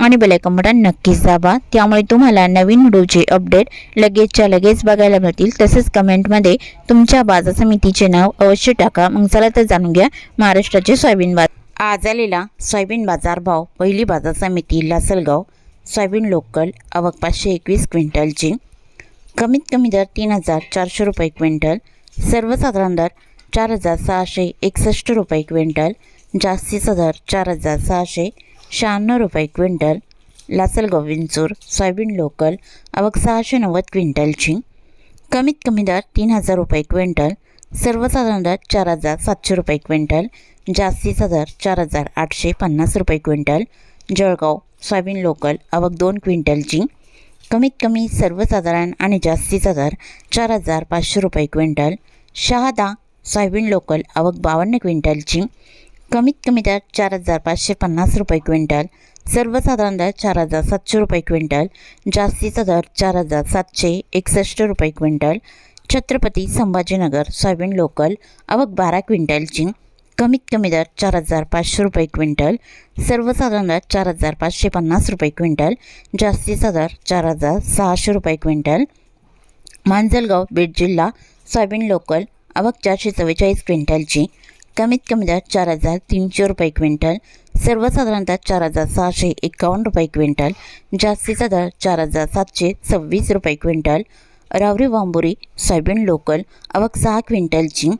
आणि bell icon button नक्कीच दाबा. त्यामुळे तुम्हाला नवीन व्हिडिओचे अपडेट लगेचच्या लगेच बघायला मिळतील. तसेच कमेंटमध्ये तुमच्या बाजार समितीचे नाव अवश्य टाका. मग चला तर जाणून घ्या महाराष्ट्राचे सोयाबीन बाजार. आज आलेला सोयाबीन बाजार भाव पहिली बाजार समिती लासलगाव सोयाबीन लोकल आवक पाचशे एकवीस क्विंटलची. कमीत कमी दर तीन हजार चारशे रुपये क्विंटल. सर्वसाधारण दर चार हजार सहाशे एकसष्ट रुपये क्विंटल. जास्तीचा दर चार हजार सहाशे शहाण्णव रुपये quintal Lasalgaon Vinchur soybean local आवक सहाशे नव्वद क्विंटलची कमीत कमी दर तीन हजार रुपये क्विंटल सर्वसाधारण दर चार हजार सातशे रुपये क्विंटल जास्तीचा दर चार हजार आठशे पन्नास रुपये क्विंटल जळगाव सोयाबीन लोकल आवक दोन क्विंटलची कमीत कमी सर्वसाधारण आणि जास्तीचा दर चार हजार पाचशे रुपये क्विंटल शहादा सोयाबीन लोकल आवक बावन्न क्विंटलची कमीत कमी दर चार हजार पाचशे पन्नास रुपये क्विंटल सर्वसाधारण दर चार हजार सातशे रुपये क्विंटल जास्तीचा दर चार हजार सातशे एकसष्ट रुपये quintal Chhatrapati Sambhajinagar soybean local आवक बारा क्विंटलची कमीत कमी दर चार हजार पाचशे रुपये क्विंटल सर्वसाधारण दर चार हजार पाचशे पन्नास रुपये क्विंटल जास्तीचा दर चार हजार सहाशे रुपये क्विंटल. मांजलगाव बीड जिल्हा सोयाबीन लोकल आवक चारशे चव्वेचाळीस क्विंटलची कमीत कमी दर चार हजार तीनशे रुपये क्विंटल सर्वसाधारणतः चार हजार सहाशे एकावन्न रुपये क्विंटल जास्तीचा दर चार हजार सातशे सव्वीस रुपये क्विंटल. रावरी वांबुरी सोयाबीन लोकल आवक सहा क्विंटलची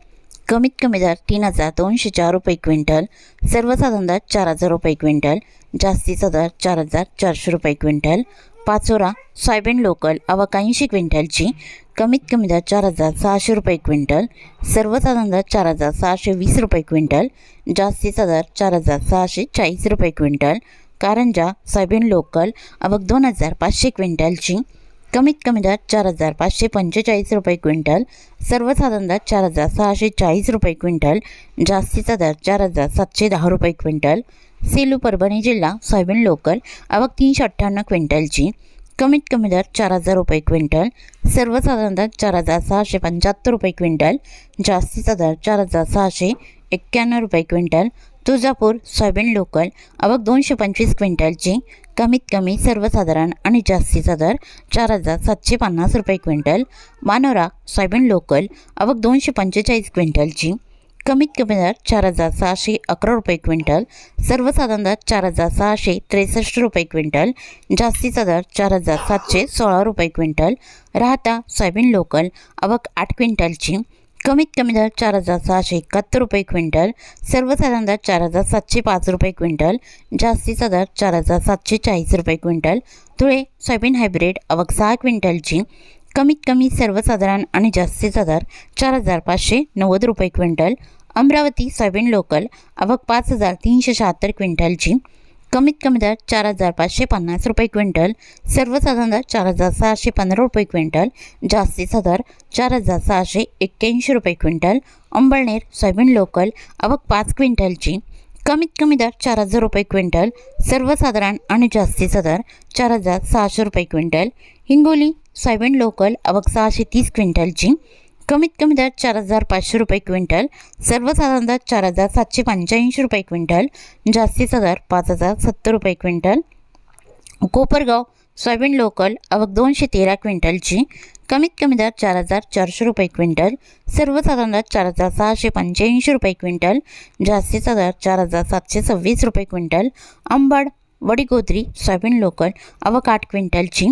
कमीत कमी दर तीन हजार दोनशे चार रुपये क्विंटल सर्वसाधारण दर चार हजार रुपये क्विंटल जास्तीचा दर चार हजार चारशे रुपये क्विंटल. पाचोरा सोयाबीन लोकल आवक ऐंशी क्विंटलची कमीत कमी दर चार हजार सहाशे रुपये क्विंटल सर्वसाधारण दर चार हजार सहाशे वीस रुपये क्विंटल जास्तीचा दर चार हजार सहाशे चाळीस रुपये क्विंटल कारंजा सोयाबीन लोकल आवक दोन हजार पाचशे क्विंटलची कमीत कमी दर चार हजार पाचशे पंचेचाळीस रुपये क्विंटल सर्वसाधारण दर चार हजार सहाशे चाळीस रुपये क्विंटल जास्तीचा दर चार हजार सातशे दहा रुपये क्विंटल सेलू परभणी जिल्हा सोयाबीन लोकल आवक तीनशे अठ्ठ्याण्णव क्विंटलची कमीत कमी दर चार हजार रुपये क्विंटल सर्वसाधारण दर चार हजार सहाशे पंच्याहत्तर रुपये क्विंटल जास्तीचा दर चार हजार सहाशे एक्क्याण्णव रुपये क्विंटल तुळजापूर सोयाबीन लोकल अवघ दोनशे पंचवीस क्विंटलची कमीत कमी सर्वसाधारण आणि जास्तीचा दर चार हजार सातशे पन्नास रुपये क्विंटल मानोरा सोयाबीन लोकल अवघ दोनशे पंचेचाळीस क्विंटलची. कमीत कमी दर चार हजार सहाशे अकरा रुपये क्विंटल सर्वसाधारण दर चार हजार सहाशे त्रेसष्ट रुपये क्विंटल जास्तीचा दर चार हजार सातशे सोळा रुपये क्विंटल. राहता सोयाबीन लोकल आवक आठ क्विंटलची. कमीत कमी दर चार हजार सहाशे एकाहत्तर रुपये क्विंटल सर्वसाधारण दर चार हजार सातशे पाच रुपये क्विंटल जास्तीचा दर चार हजार सातशे चाळीस रुपये क्विंटल. धुळे सोयाबीन हायब्रिड आवक सहा क्विंटलची. कमीत कमी सर्वसाधारण आणि जास्तीचा दर चार हजार पाचशे नव्वद रुपये क्विंटल अमरावती सोयाबीन लोकल आवक पाच हजार तीनशे शहात्तर क्विंटलची कमीत कमी दर चार हजार पाचशे पन्नास रुपये क्विंटल सर्वसाधारण दर चार हजार सहाशे पंधरा रुपये क्विंटल जास्तीचा दर चार हजार सहाशे एक्क्याऐंशी रुपये क्विंटल अंबळनेर सोयाबीन लोकल आवक पाच क्विंटलची कमीत कमी दर चार हजार रुपये क्विंटल सर्वसाधारण आणि जास्तीचा दर चार हजार सहाशे रुपये क्विंटल हिंगोली सोयाबीन लोकल अवक सहाशे तीस क्विंटलची कमीत कमी दर चार हजार पाचशे रुपये क्विंटल सर्वसाधारण दर चार हजार सातशे पंच्याऐंशी रुपये क्विंटल जास्तीचा दर पाच हजार सत्तर रुपये क्विंटल. कोपरगाव सोयाबीन लोकल अवघ दोनशे तेरा क्विंटलची कमीत कमी दर चार हजार चारशे रुपये क्विंटल सर्वसाधारण दर चार हजार सहाशे पंच्याऐंशी रुपये क्विंटल जास्तीचा दर चार हजार सातशे सव्वीस रुपये quintal. Ambad Vadigodri soybean local अवघ आठ क्विंटलची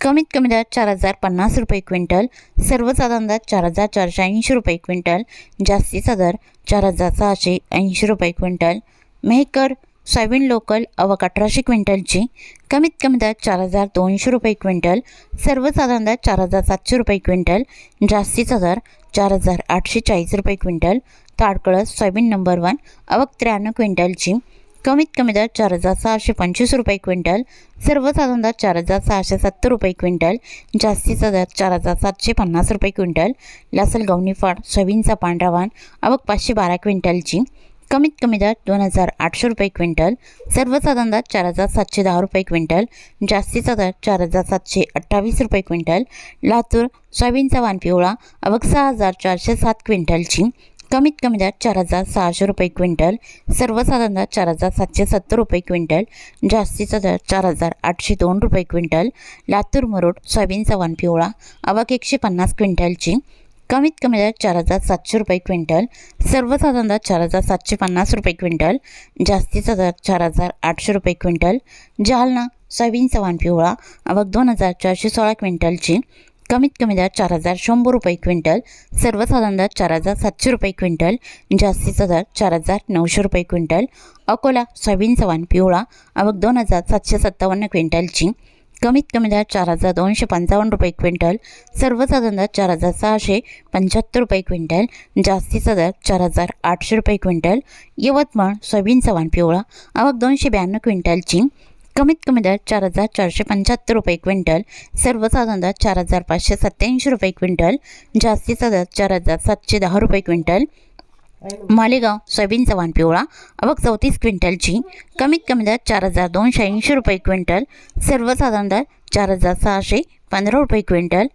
कमीत कमी दरात चार हजार पन्नास रुपये क्विंटल सर्वसाधारण दरात चार हजार चारशे ऐंशी रुपये क्विंटल जास्तीचा दर चार हजार सहाशे ऐंशी रुपये क्विंटल. मेहकर सोयाबीन लोकल अवक अठराशे क्विंटलची कमीत कमी दरात चार हजार दोनशे रुपये क्विंटल सर्वसाधारण दरात चार हजार सातशे रुपये क्विंटल जास्तीचा दर चार हजार आठशे चाळीस रुपये quintal. Tadkalas soybean number one अवक त्र्याण्णव क्विंटलची कमीत कमी दर चार हजार सहाशे पंचवीस रुपये क्विंटल सर्वसाधारण दर चार हजार सहाशे सत्तर रुपये क्विंटल जास्तीचा दर चार हजार सातशे पन्नास रुपये क्विंटल लासल गवणी फाड सोयाबीनचा पांढरा वाण आवक पाचशे बारा क्विंटलची कमीत कमी दर दोन हजार आठशे रुपये क्विंटल सर्वसाधारण दर चार हजार सातशे दहा रुपये क्विंटल जास्तीचा दर चार हजार सातशे अठ्ठावीस रुपये क्विंटल लातूर सोयाबीनचा वाण पिवळा अवघ सहा हजार चारशे सात क्विंटलची कमीत कमी दर चार हजार सहाशे रुपये क्विंटल सर्वसाधारण दर चार हजार सातशे सत्तर रुपये क्विंटल जास्तीचा दर चार हजार आठशे दोन रुपये क्विंटल लातूर मरोड सोयाबीन सवान पिवळा अवाक एकशे पन्नास क्विंटलची कमीत कमी दर चार हजार सातशे रुपये क्विंटल सर्वसाधारण दर चार हजार सातशे पन्नास रुपये क्विंटल जास्तीचा दर चार हजार आठशे रुपये क्विंटल जालना सोयाबीन सवान पिवळा अवाक दोन हजार चारशे सोळा क्विंटलची कमीत कमी दर चार हजार शंभर रुपये क्विंटल सर्वसाधारण दर चार हजार सातशे रुपये क्विंटल जास्तीचा दर चार हजार नऊशे रुपये क्विंटल अकोला सोयाबीन सवान पिवळा आवक दोन हजार सातशे सत्तावन्न क्विंटलची कमीत कमी दर चार हजार दोनशे पंचावन्न रुपये क्विंटल सर्वसाधारण दर चार हजार सहाशे पंच्याहत्तर रुपये क्विंटल जास्तीचा दर चार हजार आठशे रुपये क्विंटल यवतमाळ सोयाबीन सवान पिवळा आवक दोनशे ब्याण्णव क्विंटलची कमीत कमी दर चार हजार चारशे पंच्याहत्तर रुपये क्विंटल सर्वसाधारण दर चार हजार पाचशे सत्याऐंशी रुपये क्विंटल जास्तीचा दर चार हजार सातशे दहा रुपये क्विंटल. मालेगाव सोयाबीन चव्हाण पिवळा अवक चौतीस क्विंटलची कमीत कमी दर चार हजार दोनशे ऐंशी रुपये क्विंटल सर्वसाधारण दर चार हजार सहाशे पंधरा रुपये क्विंटल.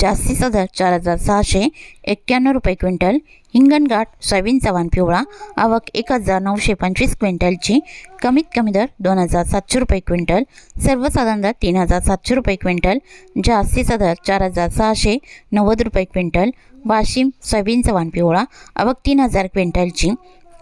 जास्तीचा दर चार हजार सहाशे एक्क्याण्णव रुपये क्विंटल. हिंगणघाट सोयाबीनचा वाण पिवळा. आवक एक हजार नऊशे पंचवीस क्विंटलची. कमीत कमी दर दोन हजार सातशे रुपये क्विंटल. सर्वसाधारण दर तीन हजार सातशे रुपये क्विंटल. जास्तीचा दर चार हजार सहाशे नव्वद रुपये क्विंटल. वाशिम सोयाबीनचा वाण पिवळा. आवक तीन हजार क्विंटलची.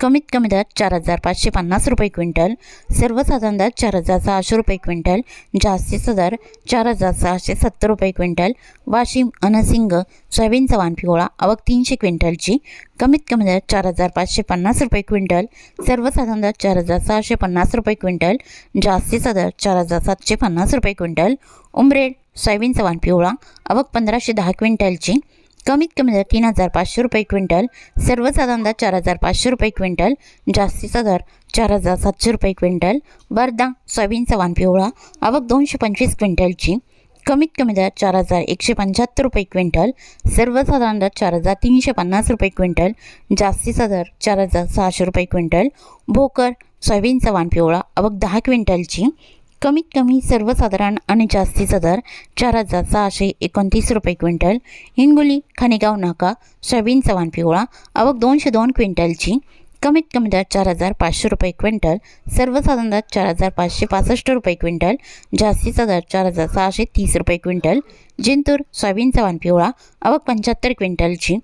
कमीत कमी दर चार हजार पाचशे पन्नास रुपये क्विंटल सर्वसाधारण दर चार हजार सहाशे रुपये क्विंटल जास्तीचा दर चार हजार सहाशे सत्तर रुपये क्विंटल वाशिम अनसिंग सोयाबीनचा वाण पिवळा आवक तीनशे क्विंटलची कमीत कमी दर चार हजार पाचशे पन्नास रुपये क्विंटल सर्वसाधारण दर चार हजार सहाशे पन्नास रुपये क्विंटल जास्तीचा दर चार हजार सातशे पन्नास रुपये क्विंटल उमरेड सोयाबीनचा वाण पिवळा आवक पंधराशे दहा क्विंटलची कमीत कमी दर तीन हजार पाचशे रुपये क्विंटल सर्वसाधारण दर चार हजार पाचशे रुपये क्विंटल जास्तीचा दर चार हजार सातशे रुपये क्विंटल वर्धा सोयाबीनचा वाण पिवळा आवक दोनशे पंचवीस क्विंटलची. कमीत कमी दर चार हजार एकशे पंच्याहत्तर रुपये क्विंटल सर्वसाधारण दर चार हजार तीनशे पन्नास रुपये क्विंटल जास्तीचा दर चार हजार सहाशे रुपये क्विंटल भोकर सोयाबीनचा वाण पिवळा आवक दहा क्विंटलची. कमीत कमी सर्वसाधारण आणि जास्तीचा दर चार हजार सहाशे एकोणतीस रुपये क्विंटल. हिंगोली खानेगाव नाका सोयाबीन चव्हाण पिवळा आवक दोनशे दोन क्विंटलची. कमीत कमी दर चार हजार पाचशे रुपये क्विंटल. सर्वसाधारण दर चार हजार पाचशे पासष्ट रुपये क्विंटल. जास्तीचा दर चार हजार सहाशे तीस रुपये क्विंटल. जिंतूर सोयाबीन चव्हाण पिवळा आवक पंच्याहत्तर क्विंटलची.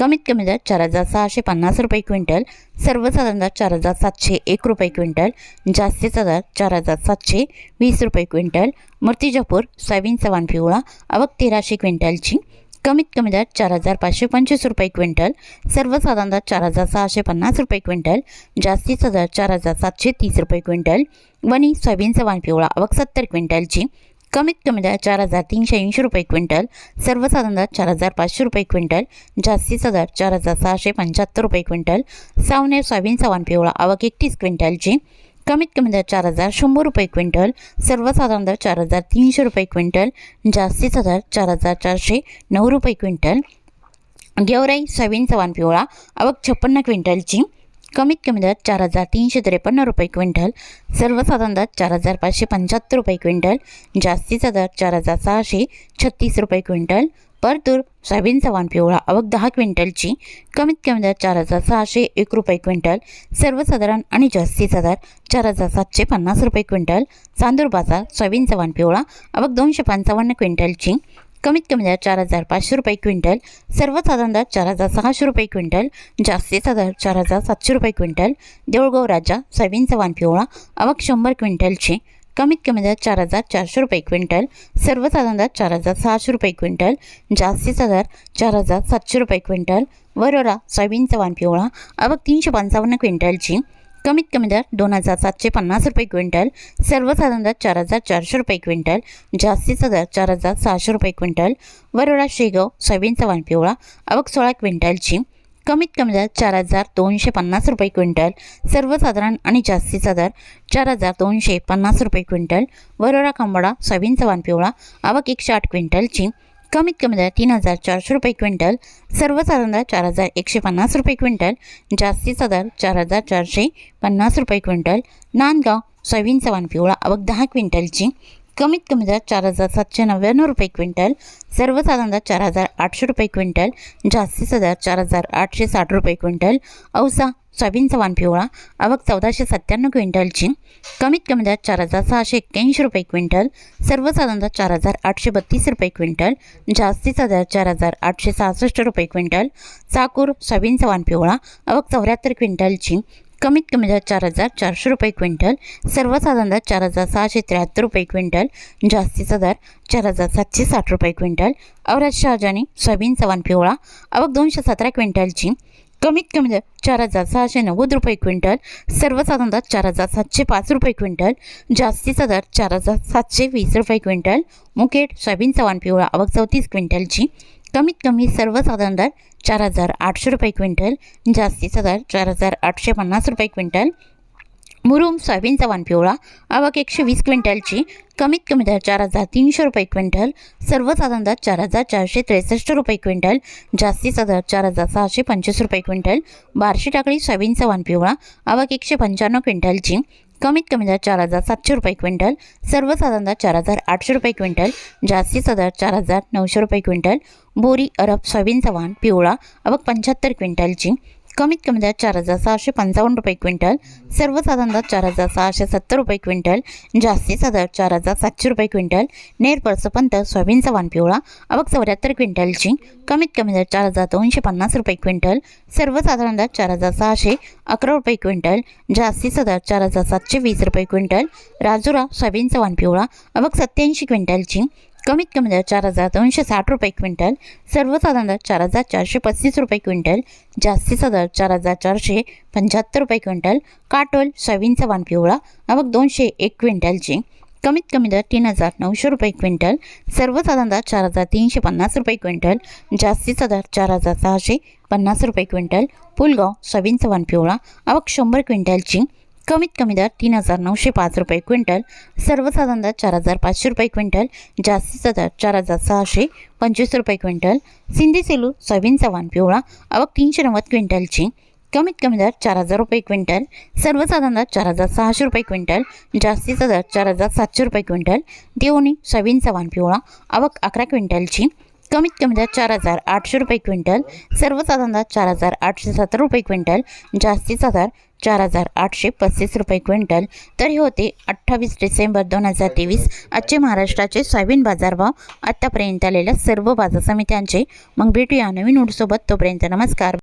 कमीत कमी दर चार हजार सहाशे पन्नास रुपये क्विंटल सर्वसाधारण दर चार हजार सातशे एक रुपये क्विंटल जास्तीचा दर चार हजार सातशे वीस रुपये क्विंटल मूर्तिजापूर सोयाबीनचा वाण पिवळा आवक तेराशे क्विंटलची कमीत कमी दर चार हजार पाचशे पंचवीस रुपये क्विंटल सर्वसाधारण दर चार हजार सहाशे पन्नास रुपये क्विंटल जास्तीचा दर चार हजार सातशे तीस रुपये क्विंटल वणी सोयाबीनचा वाण पिवळा आवक सत्तर क्विंटलची कमीत कमी दर चार हजार तीनशे ऐंशी रुपये क्विंटल सर्वसाधारण दर चार हजार पाचशे रुपये क्विंटल जास्तीचा दर चार हजार सहाशे पंच्याहत्तर रुपये क्विंटल सावनेर सोयाबीन सवान पिवळा आवक एकतीस क्विंटलची कमीत कमी दर चार हजार शंभर रुपये क्विंटल सर्वसाधारण दर चार हजार तीनशे रुपये क्विंटल जास्तीचा दर चार हजार चारशे नऊ रुपये क्विंटल. गेवराई सोयाबीन सवान पिवळा आवक छप्पन्न क्विंटलची कमीत कमी दर चार हजार तीनशे त्रेपन्न रुपये क्विंटल सर्वसाधारण दर चार हजार पाचशे पंच्याहत्तर रुपये क्विंटल जास्तीचा दर चार हजार सहाशे छत्तीस रुपये क्विंटल परतूर सोयाबीनचा वाण पिवळा आवक दहा क्विंटलची कमीत कमी दर चार हजार सहाशे एक रुपये क्विंटल सर्वसाधारण आणि जास्तीचा दर चार हजार सातशे पन्नास रुपये क्विंटल चांदूर बाजार सोयाबीनचा वाण पिवळा आवक दोनशे पंचावन्न क्विंटलची कमीत कमी दर चार हजार पाचशे रुपये क्विंटल सर्वसाधारण दर चार हजार सहाशे रुपये क्विंटल जास्तीचा दर चार हजार सातशे रुपये क्विंटल देऊळगाव राजा सोयाबीनचा वाण पिवळा आवक शंभर क्विंटलची कमीत कमी दर चार हजार चारशे रुपये क्विंटल सर्वसाधारण दर चार हजार सहाशे रुपये क्विंटल जास्तीचा दर चार हजार सातशे रुपये क्विंटल वरोरा सोयाबीनचा वाण पिवळा आवक तीनशे पंचावन्न क्विंटलची कमीत कमी दर दोन हजार सातशे पन्नास रुपये क्विंटल सर्वसाधारण दर चार हजार चारशे रुपये क्विंटल जास्तीचा दर चार हजार सहाशे रुपये क्विंटल वरोडा शेगाव सोयाबीनचा वाण पिवळा अवक सोळा क्विंटलची कमीत कमी दर चार हजार दोनशे पन्नास रुपये क्विंटल सर्वसाधारण आणि जास्तीचा दर चार हजार दोनशे पन्नास रुपये क्विंटल वरोडा खांबाडा सोयाबीनचा वाण पिवळा आवक एकशे आठ क्विंटलची कमीत कमी दर तीन हजार चारशे रुपये क्विंटल सर्वसाधारण दर चार हजार एकशे पन्नास रुपये क्विंटल जास्तीचा दर चार हजार चारशे पन्नास रुपये क्विंटल नांदगाव सोयाबीन चव्हाण पिवळा अवघ दहा क्विंटलची कमीत कमी दर चार हजार सातशे नव्याण्णव रुपये क्विंटल सर्वसाधारण दर चार हजार आठशे रुपये क्विंटल जास्तीचा दर चार हजार आठशे साठ रुपये क्विंटल औसा सोयाबीनचा वाण पिवळा आवक चौदाशे सत्त्याण्णव क्विंटलची कमीत कमी दर चार हजार सहाशे एक्क्याऐंशी रुपये क्विंटल सर्वसाधारण दर चार हजार आठशे बत्तीस रुपये क्विंटल जास्तीचा दर चार हजार आठशे सहासष्ट रुपये क्विंटल चाकूर सोयाबीनचा वाण पिवळा आवक चौऱ्याहत्तर क्विंटलची कमीत कमी दर चार हजार चारशे रुपये क्विंटल सर्वसाधारण दर चार हजार सहाशे त्र्याहत्तर रुपये क्विंटल जास्तीचा दर चार हजार सातशे साठ रुपये क्विंटल औरज शहाजानी सोयाबीन सवान पिवळा आवक दोनशे सतरा क्विंटलची कमीत कमी दर चार हजार सहाशे नव्वद रुपये क्विंटल सर्वसाधारण दर चार हजार सातशे पाच रुपये क्विंटल जास्तीचा दर चार हजार सातशे वीस रुपये क्विंटल मुकेट सोयाबीन सवान पिवळा आवक चौतीस क्विंटलची कमीत कमी सर्वसाधारण दर चार हजार आठशे रुपये क्विंटल जास्तीचा दर चार हजार आठशे पन्नास रुपये क्विंटल. मुरुम सोयाबीनचा वाण पिवळा आवक एकशे वीस क्विंटलची कमीत कमी दर चार हजार तीनशे रुपये क्विंटल. सर्वसाधारण दर चार हजार चारशे त्रेसष्ट रुपये क्विंटल जास्तीचा दर चार हजार सहाशे पंचवीस रुपये क्विंटल. बारशे टाकळी सोयाबीनचा वाण पिवळा आवक एकशे पंच्याण्णव क्विंटलची कमीत कमी दर चार हजार सातशे रुपये क्विंटल सर्वसाधारण दर चार हजार आठशे रुपये क्विंटल जास्तीचा दर चार हजार नऊशे रुपये क्विंटल बोरी अरब सोयाबीनचा चव्हाण पिवळा आवक पंच्याहत्तर क्विंटलची कमीत कमी दर चार हजार सहाशे पंचावन्न रुपये क्विंटल. सर्वसाधारण दर चार हजार सहाशे सत्तर रुपये क्विंटल. जास्तीचा दर चार हजार सातशे रुपये क्विंटल. नेर पंत सोयाबीनचा वाण पिवळा अवक चौऱ्याहत्तर क्विंटलची. कमीत कमी दर चार हजार दोनशे पन्नास रुपये क्विंटल. सर्वसाधारण दर चार हजार सहाशे अकरा रुपये क्विंटल. जास्तीचा दर चार हजार सातशे वीस रुपये क्विंटल. राजुरा सोयाबीनचा वाण पिवळा अवक सत्याऐंशी क्विंटलची. कमीत कमी दर चार हजार दोनशे साठ रुपये क्विंटल सर्वसाधारण दर चार हजार चारशे पस्तीस रुपये क्विंटल जास्तीचा दर चार हजार चारशे पंच्याहत्तर रुपये क्विंटल काटोल सोयाबीनचा वाण पिवळा आवक दोनशे एक क्विंटलची. कमीत कमी दर तीन हजार नऊशे रुपये क्विंटल सर्वसाधारण दर चार हजार तीनशे पन्नास रुपये क्विंटल जास्तीचा दर चार हजार सहाशे पन्नास रुपये क्विंटल पुलगाव सोयाबीनचा वाण पिवळा आवक शंभर क्विंटलची. कमीत कमी दर तीन हजार नऊशे पाच रुपये क्विंटल सर्वसाधारण दर चार हजार पाचशे रुपये क्विंटल जास्तीचा दर चार हजार सहाशे पंचवीस रुपये क्विंटल सिंधी सेलू सोयाबीनचा वाण पिवळा आवक तीनशे नव्वद क्विंटलची कमीत कमी दर चार हजार रुपये क्विंटल सर्वसाधारण दर चार हजार सहाशे रुपये क्विंटल जास्तीचा दर चार हजार सातशे रुपये क्विंटल देवणी सोयाबीनचा वाण पिवळा आवक अकरा क्विंटलची कमीत कमी दर चार हजार आठशे रुपये क्विंटल सर्वसाधारण दर चार हजार आठशे सत्तर रुपये क्विंटल जास्तीचा दर चार हजार आठशे पस्तीस रुपये क्विंटल. तर हे होते अठ्ठावीस डिसेंबर दोन हजार तेवीस. आजचे महाराष्ट्राचे सोयाबीन बाजारभाव आत्तापर्यंत आलेल्या सर्व बाजार समित्यांचे. मग भेटूया नवीन उडसोबत. तोपर्यंत नमस्कार.